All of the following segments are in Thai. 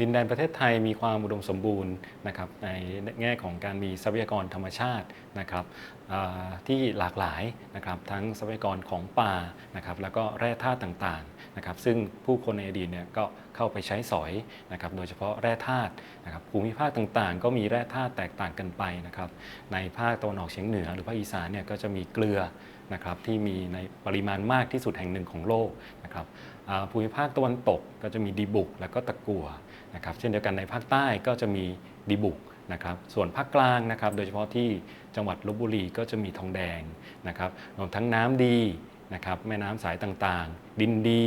ดินแดนประเทศไทยมีความอุดมสมบูรณ์นะครับในแง่ของการมีทรัพยากรธรรมชาตินะครับที่หลากหลายนะครับทั้งทรัพยากรของป่านะครับแล้วก็แร่ธาตุต่างๆนะครับซึ่งผู้คนในอดีตเนี่ยก็เข้าไปใช้สอยนะครับโดยเฉพาะแร่ธาตุนะครับภูมิภาคต่างๆ ก็มีแร่ธาตุแตกต่างกันไปนะครับในภาคตะวันออกเฉียงเหนือหรือภาคอีสานเนี่ยก็จะมีเกลือ นะครับที่มีในปริมาณมากที่สุดแห่งหนึ่งของโลกนะครับภูมิภาคตะวันตกก็จะมีดีบุกแล้วก็ตะกัวนะครับเช่นเดียวกันในภาคใต้ก็จะมีดีบุกนะครับส่วนภาคกลางนะครับโดยเฉพาะที่จังหวัดลบบุรีก็จะมีทองแดงนะครับรวมทั้งน้ำดี นะครับแม่น้ำสายต่างๆ ดินดี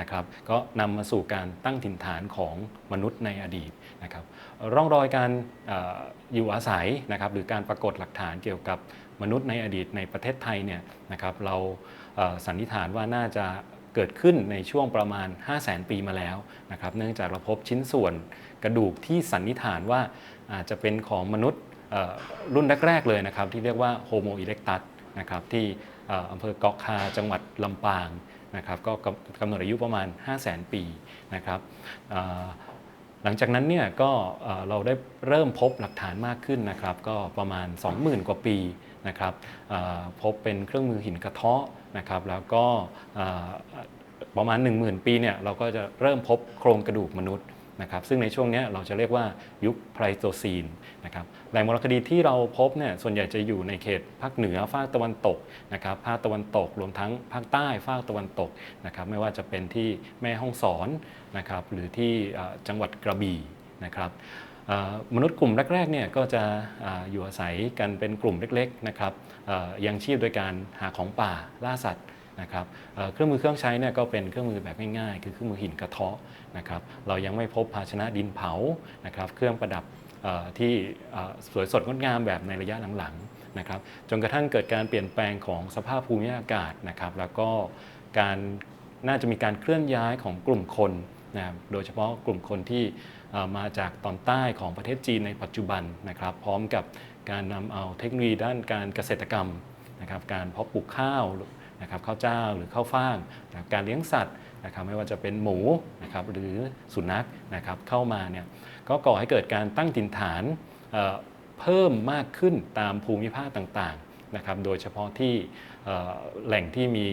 นะครับก็นำมาสู่การตั้งถิ่นฐานของมนุษย์ในอดีตนะครับร่องรอยการออยู่อาศัยนะครับหรือการปรากฏหลักฐานเกี่ยวกับมนุษย์ในอดีตในประเทศไทยเนี่ยนะครับเราสันนิษฐานว่าน่าจะเกิดขึ้นในช่วงประมาณ 5 0 0แสนปีมาแล้วนะครับเนื่องจากเราพบชิ้นส่วนกระดูกที่สันนิษฐานว่าอาจจะเป็นของมนุษย์รุ่นแรก ๆ เลยนะครับ ที่เรียกว่าโฮโมอิเล็กตัสนะครับที่ อำเภอเกาะคาจังหวัดลำปางนะครับก็กำกำหนดอายุประมาณ 5 0 0แสนปีนะครับหลังจากนั้นเนี่ยก็เราได้เริ่มพบหลักฐานมากขึ้นนะครับ ก็ประมาณ 20,000 กว่าปีนะครับพบเป็นเครื่องมือหินกระเทาะนะครับแล้วก็ประมาณ 10,000 ปีเนี่ยเราก็จะเริ่มพบโครงกระดูกมนุษย์ นะครับซึ่งในช่วงนี้เราจะเรียกว่ายุคไพรโตซีนนะครับแหล่งโบราณคดีที่เราพบเนี่ยส่วนใหญ่จะอยู่ในเขตภาคเหนือภาคตะวันตกนะครับภาคตะวันตกรวมทั้งภาคใต้ภาคตะวันตกนะครับไม่ว่าจะเป็นที่แม่ฮ่องสอนนะครับหรือที่จังหวัดกระบี่นะครับมนุษย์กลุ่มแรกๆเนี่ยก็จะอยู่อาศัยกันเป็นกลุ่มเล็กๆนะครับยังชีพโดยการหาของป่าล่าสัตว์ นะครับเครื่องมือเครื่องใช้เนี่ยก็เป็นเครื่องมือแบบง่ายๆ คือเครื่องมือหินกระเทาะนะครับเรายังไม่พบภาชนะดินเผานะครับเครื่องประดับที่สวยสดงดงามแบบในระยะหลังๆนะครับจนกระทั่งเกิดการเปลี่ยนแปลงของสภาพภูมิอากาศนะครับแล้วก็การน่าจะมีการเคลื่อนย้ายของกลุ่มคนนะโดยเฉพาะกลุ่มคนที่มาจากตอนใต้ของประเทศจีนในปัจจุบันนะครับ พร้อมกับการนำเอาเทคโนโลยีด้านการเกษตรกรรมนะครับการเพาะปลูกข้าว นะครับข้าวเจ้าหรือข้าวฟ่างนะการเลี้ยงสัตว์นะครับไม่ว่าจะเป็นหมูนะครับหรือสุนัขนะครับเข้ามาเนี่ยก็ก่อให้เกิดการตั้งถิ่นฐานเเพิ่มมากขึ้นตามภูมิภาคต่างๆนะครับโดยเฉพาะที่แหล่งที่มี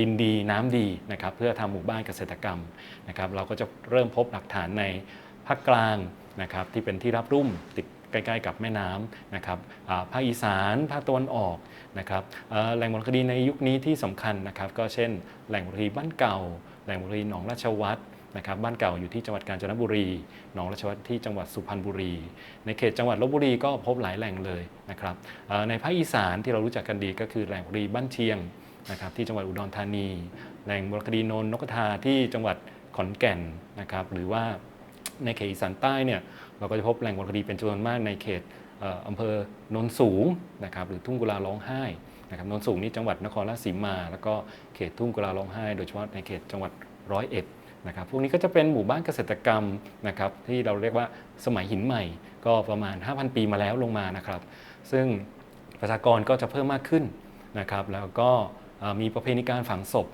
ดินดีน้ำดีนะครับเพื่อทำหมู่บ้านเกษตรกรรมนะครับเราก็จะเริ่มพบหลักฐานในภาคกลางนะครับที่เป็นที่รับรุ่มติด ใกล้ๆกับแม่น้ำนะครับภาคอีสานภาคตะวันออกนะครับแหล่งโบราณคดีในยุคนี้ที่สำคัญนะครับ ก็เช่น แหล่งโบราณคดีบ้านเก่า แหล่งโบราณคดีหนองราชวัตรนะครับบ้านเก่าอยู่ที่จังหวัดกาญจนบุรี หนองราชวัตรที่จังหวัดสุพรรณบุรี ในเขตจังหวัดลบบุรีก็พบหลายแหล่งเลยนะครับในภาคอีสานที่เรารู้จักกันดีก็คือแหล่งโบราณคดีบ้านเชียงนะครับที่จังหวัดอุดรธานี แหล่งโบราณคดีโนนนกกระทาที่จังหวัดขอนแก่นนะครับหรือว่าในเขตอีสานใต้เนี่ย เราก็จะพบแหล่งโบราณคดีเป็นจำนวนมากในเขตอำเภอโนนสูงนะครับหรือทุ่งกุลาร้องไห้นะครับโนนสูงนี่จังหวัดนครราชสีมา แล้วก็เขตทุ่งกุลาร้องไห้ โดยเฉพาะในเขตจังหวัดร้อยเอ็ดนะครับพวกนี้ก็จะเป็นหมู่บ้านเกษตรกรรมนะครับที่เราเรียกว่าสมัยหินใหม่ ก็ประมาณ 5,000 ปีมาแล้วลงมานะครับ ซึ่งประชากรก็จะเพิ่มมากขึ้นนะครับแล้วก็มีประเพณีการฝังศพ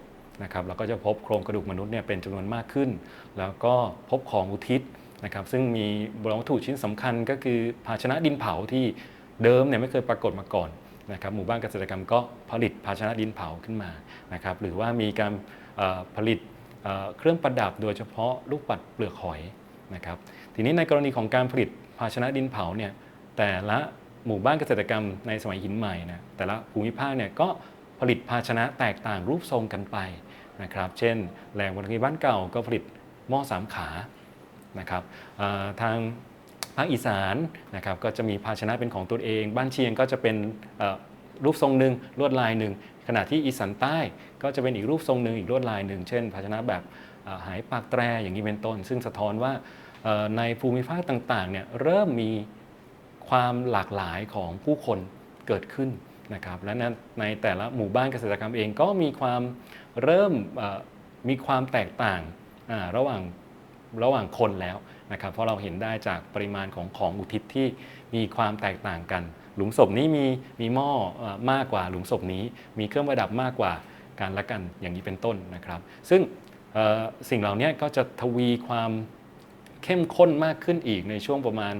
นะครับเราก็จะพบโครงกระดูกมนุษย์เนี่ยเป็นจำนวนมากขึ้น แล้วก็พบของอุทิศ นะครับซึ่งมีโบราณวัตถุชิ้นสำคัญก็คือภาชนะดินเผาที่เดิมเนี่ยไม่เคยปรากฏมาก่อนนะครับหมู่บ้านเกษตรกรรมก็ผลิตภาชนะดินเผาขึ้นมานะครับหรือว่ามีการผลิตเอ่อเครื่องประดับโดยเฉพาะลูกปัดเปลือกหอยนะครับทีนี้ในกรณีของการผลิตภาชนะดินเผาเนี่ยแต่ละหมู่บ้านเกษตรกรรมในสมัยหินใหม่นะแต่ละภูมิภาคเนี่ยก็ผลิตภาชนะแตกต่างรูปทรงกันไปนะครับเช่นแหล่งวัฒนธรรมบ้านเก่าก็ผลิตหม้อสามขา นะครับทางภาคอีสานนะครับก็จะมีภาชนะเป็นของตัวเอง บ้านเชียงก็จะเป็นรูปทรงหนึ่งลวดลายหนึ่งขณะที่อีสานใต้ก็จะเป็นอีกรูปทรงหนึ่งอีกลวดลายหนึ่งเช่น ภาชนะแบบหายปากแตรอย่างนี้เป็นต้น ซึ่งสะท้อนว่าในภูมิภาคต่างๆเนี่ยเริ่มมีความหลากหลายของผู้คนเกิดขึ้นนะครับและในแต่ละหมู่บ้านเกษตรกรรมเองก็มีความเริ่มมีความแตกต่างระหว่าง ระหว่างคนแล้วนะครับเพราะเราเห็นได้จากปริมาณของของอุทิศที่มีความแตกต่างกัน หลุมศพนี้มีมีหม้อมากกว่าหลุมศพนี้ มีเครื่องประดับมากกว่าการละกันอย่างนี้เป็นต้นนะครับ ซึ่งสิ่งเหล่านี้ก็จะทวีความเข้มข้นมากขึ้นอีกในช่วงประมาณ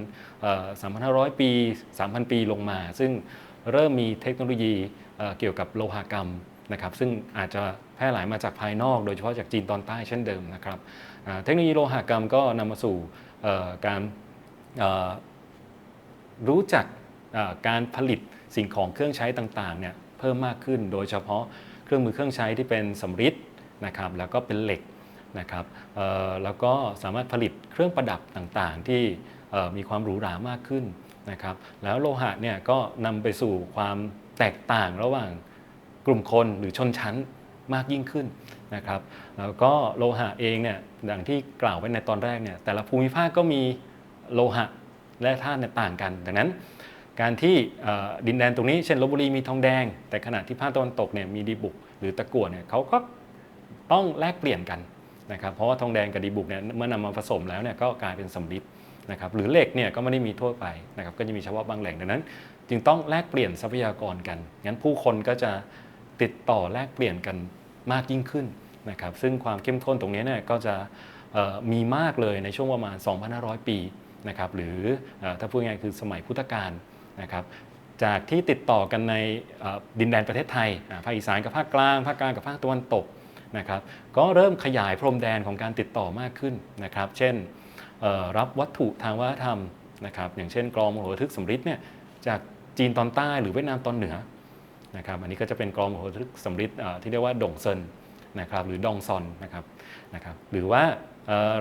3,500 ปี 3,000 ปีลงมา ซึ่งเริ่มมีเทคโนโลยีเกี่ยวกับโลหกรรม นะครับซึ่งอาจจะแพร่หลายมาจากภายนอก โดยเฉพาะจากจีนตอนใต้เช่นเดิมนะครับเทคโนโลยีโลหกรรมก็นำมาสู่การรู้จักการผลิตสิ่งของเครื่องใช้ต่างๆเนี่ยเพิ่มมากขึ้น โดยเฉพาะเครื่องมือเครื่องใช้ที่เป็นสำริดนะครับแล้วก็เป็นเหล็กนะครับแล้วก็สามารถผลิตเครื่องประดับต่างๆ ที่มีความหรูหรามากขึ้นนะครับแล้วโลหะเนี่ยก็นำไปสู่ความแตกต่างระหว่าง กลุ่มคนหรือชนชั้นมากยิ่งขึ้นนะครับแล้วก็โลหะเองเนี่ยดังที่กล่าวไว้ในตอนแรกเนี่ยแต่ละภูมิภาคก็มีโลหะและธาตุเนี่ยต่างกัน ดังนั้น การที่ดินแดนตรงนี้เช่นลบบุรีมีทองแดง แต่ขณะที่ภาคตะวันตกเนี่ยมีดีบุก หรือตะกั่วเนี่ยเขาก็ต้องแลกเปลี่ยนกันนะครับเพราะว่าทองแดงกับดีบุกเนี่ยเมื่อนำมาผสมแล้วเนี่ยก็กลายเป็นสำริดนะครับหรือเหล็กเนี่ยก็ไม่ได้มีทั่วไปนะครับก็จะมีเฉพาะบางแหล่งดังนั้น จึงต้องแลกเปลี่ยนทรัพยากรกันงั้นผู้คนก็จะ ติดต่อแลกเปลี่ยนกันมากยิ่งขึ้นนะครับซึ่งความเข้มข้นตรงนี้เนี่ยก็จะมีมากเลยในช่วงประมาณ 2,500 ปีนะครับหรืออถ้าพูดง่ายๆคือสมัยพุทธกาลนะครับจากที่ติดต่อกันในดินแดนประเทศไทยภาคอีสานกับภาคกลางภาคกลางกับภาคตะวันตกนะครับก็เริ่มขยายพรมแดนของการติดต่อมากขึ้นนะครับ เช่นรับวัตถุทางวัฒนธรรมนะครับอย่างเช่นกรองมโหระทึกสำริดเนี่ยจากจีนตอนใต้หรือเวียดนามตอนเหนือ นะครับอันนี้ก็จะเป็นกรองหระทึกสำริดที่เรียกว่าดงเซินนะครับหรือดองซอนนะครับนะครับหรือว่า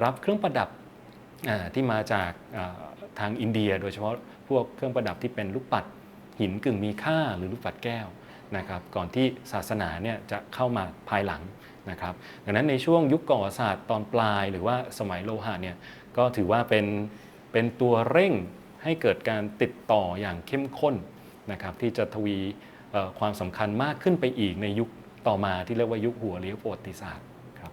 รับเครื่องประดับที่มาจากทางอินเดีย โดยเฉพาะพวกเครื่องประดับที่เป็นลูกปัดหินกึ่งมีค่าหรือลูกปัดแก้วนะครับก่อนที่ศาสนาเนี่ยจะเข้ามาภายหลังนะครับดังนั้นในช่วงยุคก่อศาสตร์ตอนปลาย หรือว่าสมัยโลหะเนี่ยก็ถือว่าเป็นเป็นตัวเร่งให้เกิดการติดต่ออย่างเข้มข้นนะครับที่จะทวี ความสำคัญมากขึ้นไปอีกในยุคต่อมาที่เรียกว่ายุคหัวเลี้ยวประวัติศาสตร์ครับ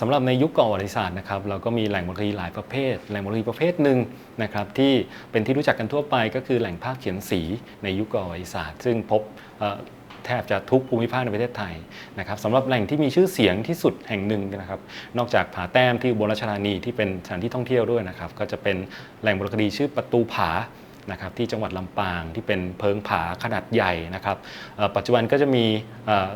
สำหรับในยุคก่อนประวัติศาสตร์นะครับเราก็มีแหล่งโมเลกุลหลายประเภท แหล่งโมเลกุลประเภทหนึ่งนะครับที่เป็นที่รู้จักกันทั่วไปก็คือแหล่งภาพเขียนสีในยุคก่อนประวัติศาสตร์ ซึ่งพบเอ่อแทบจะทุกภูมิภาคในประเทศไทยนะครับสำหรับแหล่งที่มีชื่อเสียงที่สุดแห่งหนึ่งนะครับ นอกจากผาแต้มที่อุบลราชธานีที่เป็นสถานที่ท่องเที่ยวด้วยนะครับ ก็จะเป็นแหล่งโบราณคดีชื่อประตูผา นะครับที่จังหวัดลำปางที่เป็นเพิงผาขนาดใหญ่นะครับปัจจุบันก็จะมี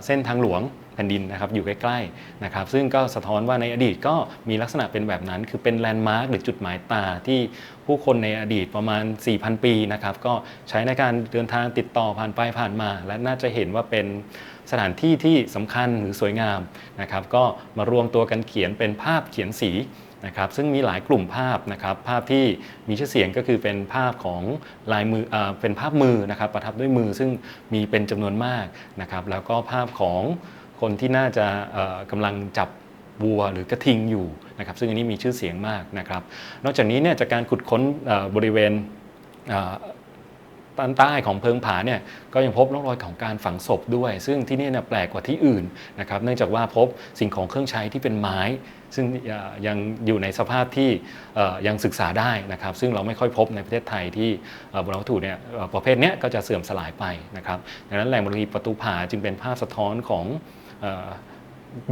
เส้นทางหลวงแผ่นดินนะครับอยู่ใกล้ๆนะครับซึ่งก็สะท้อนว่าในอดีตก็มีลักษณะเป็นแบบนั้น คือเป็นแลนด์มาร์คหรือจุดหมายตาที่ผู้คนในอดีตประมาณ 4,000 ปีนะครับก็ใช้ในการเดินทางติดต่อผ่านไปผ่านมา และน่าจะเห็นว่าเป็นสถานที่ที่สำคัญหรือสวยงามนะครับก็มารวมตัวกันเขียนเป็นภาพเขียนสี นะครับซึ่งมีหลายกลุ่มภาพนะครับภาพที่มีชื่อเสียงก็คือเป็นภาพของลายมือเอเป็นภาพมือนะครับประทับด้วยมือซึ่งมีเป็นจำนวนมากนะครับแล้วก็ภาพของคนที่น่าจะเอ่อกำลังจับวัวหรือกระทิงอยู่นะครับซึ่งอันนี้มีชื่อเสียงมากนะครับ นอกจากนี้เนี่ยจากการขุดค้นบริเวณ ตอนใต้ของเพิงผาเนี่ยก็ยังพบร่องรอยของการฝังศพด้วย ซึ่งที่นี่เนี่ยแปลกกว่าที่อื่นนะครับเนื่องจากว่าพบสิ่งของเครื่องใช้ที่เป็นไม้ ซึ่งยังอยู่ในสภาพที่ยังศึกษาได้นะครับ ซึ่งเราไม่ค่อยพบในประเทศไทยที่โบราณวัตถุเนี่ยประเภทเนี้ยก็จะเสื่อมสลายไปนะครับดังนั้นแหล่งโบราณคดีประตูผาจึงเป็นภาพสะท้อนของ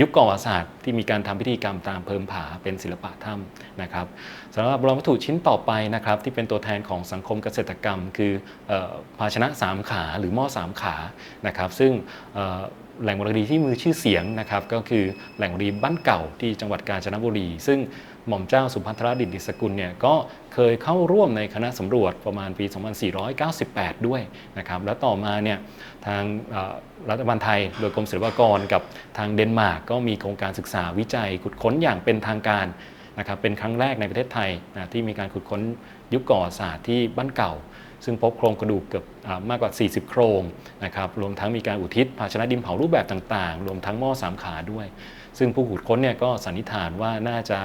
ยุคก่อนประวัติศาสตร์ที่มีการทำพิธีกรรมตามเพิมผาเป็นศิลปะถ้ำนะครับสำหรับโบราณวัตถุชิ้นต่อไปนะครับที่เป็นตัวแทนของสังคมเกษตรกรรม คือภาชนะสามขาหรือหม้อสามขานะครับซึ่งแหล่งโบราณคดีที่มือชื่อเสียงนะครับก็คือแหล่งโบราณคดีบ้านเก่าที่จังหวัดกาญจนบุรี ซึ่ง หม่อมเจ้าสุพัทรดิติสกุลเนี่ยก็เคยเข้าร่วมในคณะสำรวจประมาณปี 2498 ด้วยนะครับแล้วต่อมาเนี่ยทางรัฐบาลไทย โดยกรมศิลปากรกับทางเดนมาร์กก็มีโครงการศึกษาวิจัยขุดค้นอย่างเป็นทางการนะครับเป็นครั้งแรกในประเทศไทยนะที่มีการขุดค้นยุคก่อศาสตร์ที่บ้านเก่า ซึ่งพบโครงกระดูกเกือบมากกว่า 40 โครงนะครับรวมทั้งมีการอุทิศภาชนะดินเผารูปแบบต่างๆ รวมทั้งหม้อสามขาด้วย ซึ่งผู้ขุดค้นเนี่ยก็สันนิษฐานว่าน่าจะ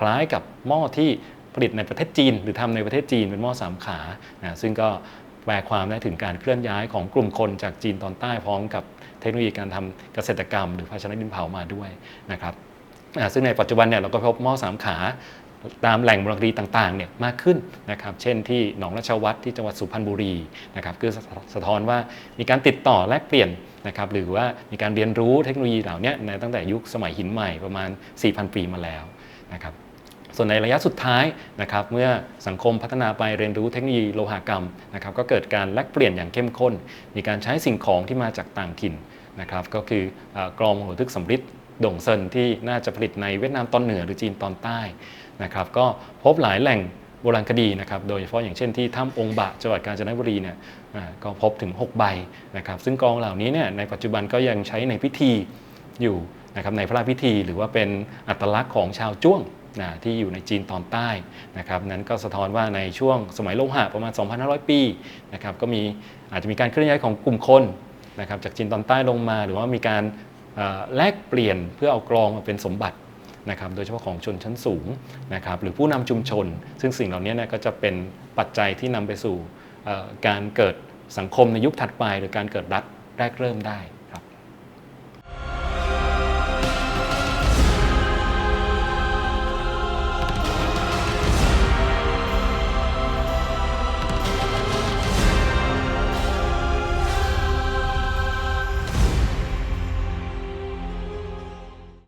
คล้ายกับหม้อที่ผลิตในประเทศจีน หรือทำในประเทศจีนเป็นหม้อสามขานะซึ่งก็แปลความได้ถึงการเคลื่อนย้ายของกลุ่มคนจากจีนตอนใต้พร้อมกับเทคโนโลยีการทำเกษตรกรรม หรือภาชนะดินเผามาด้วยนะครับซึ่งในปัจจุบันเนี่ยเราก็พบหม้อสามขา ตามแหล่งโบราณคดีต่างๆเนี่ยมากขึ้นนะครับ เช่นที่หนองราชวัตรที่จังหวัดสุพรรณบุรีนะครับคือสะท้อนว่ามีการติดต่อแลกเปลี่ยนนะครับหรือว่ามีการเรียนรู้เทคโนโลยีเหล่านี้ในตั้งแต่ยุคสมัยหินใหม่ประมาณ 4,000 ปีมาแล้วนะครับส่วนในระยะสุดท้ายนะครับเมื่อสังคมพัฒนาไปเรียนรู้เทคโนโลยีโลหกรรมนะครับก็เกิดการแลกเปลี่ยนอย่างเข้มข้น มีการใช้สิ่งของที่มาจากต่างถิ่นนะครับก็คือเออกรองหัวทึกสำริด ดงเซินที่น่าจะผลิตในเวียดนามตอนเหนือหรือจีนตอนใต้นะครับก็พบหลายแหล่งโบราณคดีนะครับโดยเฉพาะอย่างเช่นที่ถ้ำองค์บะจังหวัดกาญจนบุรีเนี่ยอ่าก็พบถึง 6 ใบนะครับซึ่งกองเหล่านี้เนี่ยในปัจจุบันก็ยังใช้ในพิธีอยู่นะครับในพระราชพิธีหรือว่าเป็นอัตลักษณ์ของชาวจ้วงนะที่อยู่ในจีนตอนใต้นะครับนั้นก็สะท้อนว่าในช่วงสมัยโลหะประมาณ 2,500 ปีนะครับก็มีอาจจะมีการเคลื่อนย้ายของกลุ่มคนนะครับจากจีนตอนใต้ลงมา หรือว่ามีการ แลกเปลี่ยนเพื่อเอากรองมาเป็นสมบัตินะครับโดยเฉพาะของชนชั้นสูงนะครับหรือผู้นำชุมชน ซึ่งสิ่งเหล่านี้นก็จะเป็นปัจจัยที่นำไปสู่การเกิดสังคมในยุคถัดไป หรือการเกิดรัฐแรกเริ่มได้